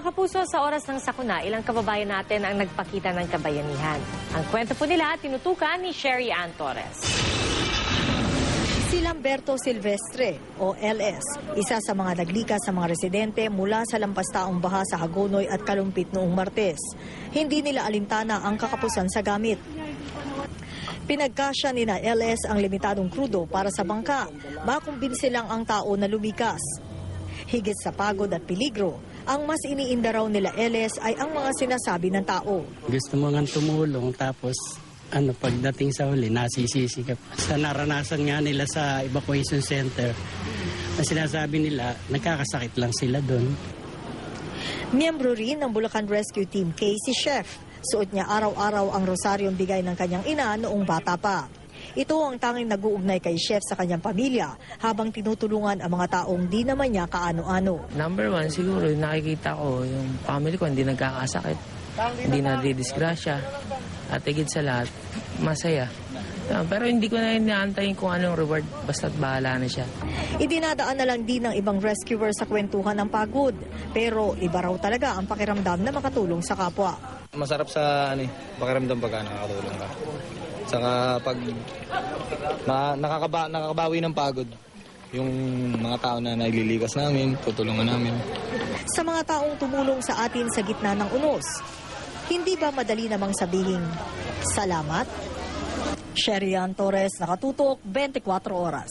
Mga kapuso, sa oras ng sakuna, ilang kababayan natin ang nagpakita ng kabayanihan. Ang kwento po nila, tinutukan ni Sherry Ann Torres. Si Lamberto Silvestre o LS, isa sa mga naglikas sa mga residente mula sa lampastaong baha sa Hagonoy at Kalumpit noong Martes. Hindi nila alintana ang kakapusan sa gamit. Pinagkasya ni na LS ang limitadong krudo para sa bangka. Makumbinsi lang ang tao na lumikas. Higit sa pagod at peligro, ang mas iniinda raw nila LS ay ang mga sinasabi ng tao. Gusto mo nga tumulong tapos ano pagdating sa huli nasisisi ka pa. Sa naranasan nga nila sa evacuation center na sinasabi nila nagkakasakit lang sila doon. Miyembro rin ng Bulacan Rescue Team K si Chef. Suot niya araw-araw ang rosaryong bigay ng kanyang ina noong bata pa. Ito ang tanging nag-uugnay kay Chef sa kanyang pamilya habang tinutulungan ang mga taong di naman niya kaano-ano. Number one, siguro yung nakikita ko, yung family ko hindi nagkakasakit, hindi na didisgrasya, at higit sa lahat, masaya. Ah, pero hindi ko na inaantayin kung anong reward, basta't bahala na siya. Idinadaan na lang din ng ibang rescuer sa kwentuhan ng pagod. Pero iba raw talaga ang pakiramdam na makatulong sa kapwa. Masarap sa ano, eh, pakiramdam pagka nakakatulong ka. Saka pag na, nakakaba, nakakabawi ng pagod, yung mga tao na naililikas namin, tutulungan namin. Sa mga taong tumulong sa atin sa gitna ng unos, hindi ba madali namang sabihin, salamat? Sherry Ann Torres, Nakatutok, 24 Oras.